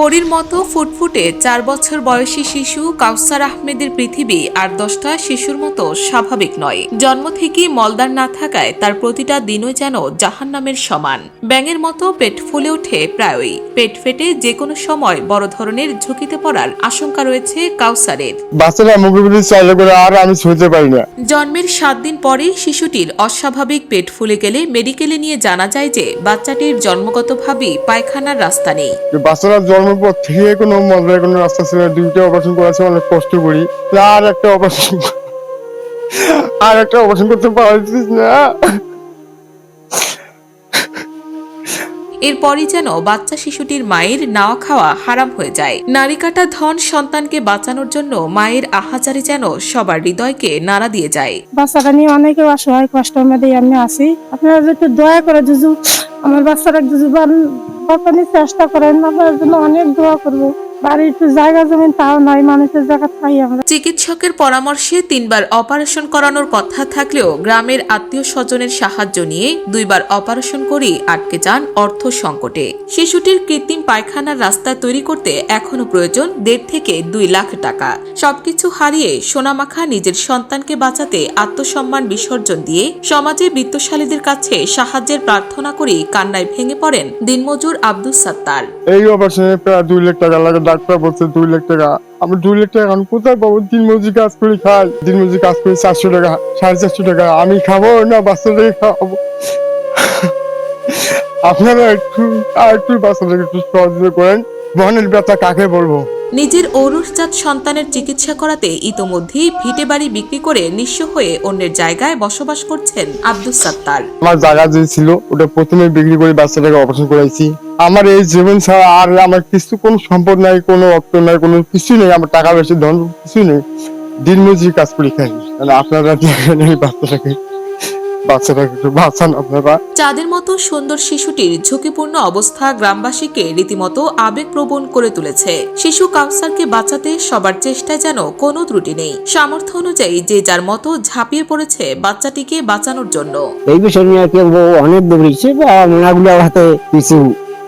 পরীর মতো ফুটফুটে চার বছর বয়সী শিশু কাউসার আহমেদের পৃথিবী আর দশটা শিশুর মতো স্বাভাবিক নয়। জন্ম থেকেই মলদার না থাকায় তার প্রতিটা দিনও যেন জাহান্নামের সমান। ব্যাঙের মতো পেট ফুলে ওঠে প্রায়ই। পেট ফেটে যে কোনো সময় বড় ধরনের ঝুঁকিতে পড়ার আশঙ্কা রয়েছে কাউসারের। বাচ্চারা মুখে চাইলে করে আর আমি শুনতে পারি না। জন্মের সাত দিন পরে শিশুটির অস্বাভাবিক পেট ফুলে গেলে মেডিকেলে নিয়ে জানা যায় যে বাচ্চাটির জন্মগতভাবেই পায়খানার রাস্তা নেই। বাচ্চারা জন্মের পর থেকে কোনো মজার কোনো রাস্তা ছিল না। দুইটা অপারেশন করেছে অনেক কষ্ট করি। আর একটা অপারেশন আর একটা অপারেশন করতে পারছিস না। এরপরই যেন বাচ্চা শিশুটির মায়ের নাওয়া খাওয়া হারাম হয়ে যায়। নারী কাটা ধন সন্তানকে বাঁচানোর জন্য মায়ের আহাজারি যেন সবার হৃদয়কে নাড়া দিয়ে যায়। বাচ্চাটা নিয়ে অনেকে অসহায় কষ্টের মধ্যে আমি আছি। আপনারা একটু দয়া করে যদি আমার বাচ্চাটা যদি বাঁচানোর চেষ্টা করেন আপনার জন্য অনেক দোয়া করব। বাড়ির একটু জায়গা জমিন তাও নাই মানুষের জায়গা খাই আমরা। চিকিৎসকের পরামর্শে তিনবার অপারেশন করানোর কথা থাকলেও গ্রামের আত্মীয় স্বজনের সাহায্য নিয়ে দুইবার অপারেশন করেই আটকে যান অর্থ সংকটে। শিশুটির কৃত্রিম পায়খানার রাস্তা তৈরি করতে এখনও প্রয়োজন দেড় থেকে দুই লাখ টাকা। সবকিছু হারিয়ে সোনামাখা নিজের সন্তানকে বাঁচাতে আত্মসম্মান বিসর্জন দিয়ে সমাজে বিত্তশালীদের কাছে সাহায্যের প্রার্থনা করেই কান্নায় ভেঙে পড়েন দিনমজুর আব্দুস সাত্তার। এই অপারেশনে প্রায় দুই লাখ টাকা লাগে। ডাক্তার বলছে দুই লাখ টাকা। আমি দুই লাখ টাকা আমি কোথায় পাবো? দিন মজুরি কাজ করে খাই। দিন মজুরি কাজ করে চারশো টাকা, সাড়ে চারশো টাকা। আমি খাব না বাচ্চাটাকে খাওয়াবো? আপনারা একটু, আর একটু বাচ্চাটাকে একটু সহযোগিতা করেন। মনের ব্যথা কাকে বলব? নিজের ঔরসজাত সন্তানের চিকিৎসা করাতে ইতোমধ্যেই ভিটে বাড়ি বিক্রি করে নিঃস্ব হয়ে অন্যের জায়গায় বসবাস করছেন আব্দুস সাত্তার। আমার জায়গা যে ছিল, ওটা প্রথমে বিক্রি করে বাচ্চাটাকে অপারেশন করাইছি। আমার এই জীবন ছাড়া আর আমার কিছু কোনো সম্পদ নাই, কোনো অর্থ নাই, কোনো কিছু নেই, আমার টাকা বেশি ধন কিছু নেই। দিন মজুরি কাজ করে খাই। আপনারা বাচ্চাটাকে। বাচ্চাটাকে বাঁচান আপনারা চাঁদের মতো সুন্দর শিশুটির ঝুঁকিপূর্ণ অবস্থা গ্রামবাসীকে রীতিমতো আবেগপ্রবণ করে তুলেছে। শিশু কাউসারকে বাঁচাতে সবার চেষ্টায় যেন কোনো ত্রুটি নেই। সামর্থ্য অনুযায়ী যে যার মতো ঝাঁপিয়ে পড়েছে বাচ্চাটিকে বাঁচানোর জন্য। এই বিষয় নিয়ে কেউ অনেক দৌড়িয়েছে বা ওনাগুলো হাতে কিছু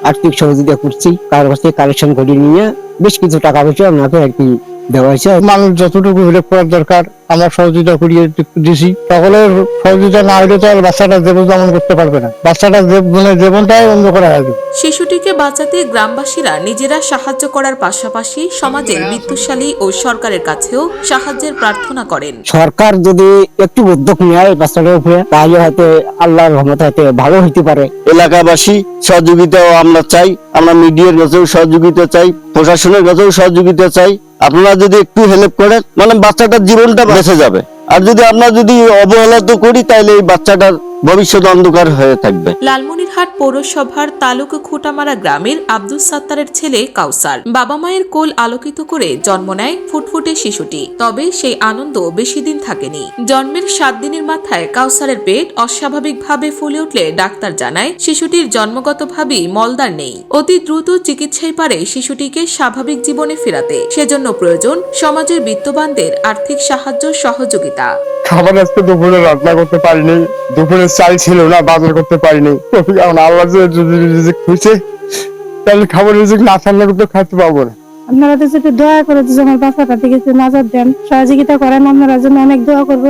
আর্থিক সহযোগিতা করছি। কারও কাছ থেকে কালেকশন করে নিয়ে বেশ কিছু টাকা পয়সা ওনাকে আর কি দেওয়া হয়েছে। মানুষ যতটুকু হেল্প করার দরকার আমরা সহযোগিতা করিয়ে দিছি। সকলের সহযোগিতা না হলে তো আর বাচ্চাটা জীবন যেমন করতে পারবে না। বাচ্চাটা মানে জীবনটাই বন্ধ করা যাবে। শিশুটিকে বাঁচাতে গ্রামবাসীরা নিজেরা সাহায্য করার পাশাপাশি সমাজের বিত্তশালী ও সরকারের কাছেও সাহায্যের প্রার্থনা করেন। সরকার যদি একটু উদ্যোগ নেয় বাচ্চাটার উপরে তাহলে হয়তো আল্লাহর রহমত হয়তো ভালো হইতে পারে। এলাকাবাসী সহযোগিতাও আমরা চাই আমরা মিডিয়ার কাছেও সহযোগিতা চাই প্রশাসনের কাছেও সহযোগিতা চাই। আপনারা যদি একটু হেল্প করেন মানে বাচ্চাটার জীবনটা বেঁচে যাবে। আর যদি আমরা যদি অবহেলা তো করি তাহলে এই বাচ্চাটার ভবিষ্যৎ অন্ধকার হয়ে থাকবে। লালমনিরহাট পৌরসভার তালুক খুঁটামারা গ্রামের আব্দুস সাত্তারের ছেলে কাউসার। বাবা মায়ের কোল আলোকিত করে জন্ম নেয় ফুটফুটে শিশুটি। তবে সেই আনন্দ বেশি দিন থাকেনি। জন্মের সাত দিনের মাথায় কাউসারের পেট অস্বাভাবিকভাবে ফুলে উঠলে ডাক্তার জানায়, শিশুটির জন্মগতভাবেই মলদার নেই। অতি দ্রুত চিকিৎসাই পারে শিশুটিকে স্বাভাবিক জীবনে ফেরাতে। সেজন্য প্রয়োজন সমাজের বিত্তবানদের আর্থিক সাহায্য সহযোগিতা। খাবার আজকে দুপুরে রান্না করতে পারিনি। দুপুরে চাল ছিল না, বাজার করতে পারিনি। এখন আল্লাহ যদি রিজিক খুঁজে, তাহলে খাবার রিজিক না থাকলে তো খাইতে পাবো না। আপনারা তো একটু দয়া করে আমার বাচ্চাটা একটু নজর দেন, সহযোগিতা করেন, আপনারা জন্য অনেক দোয়া করব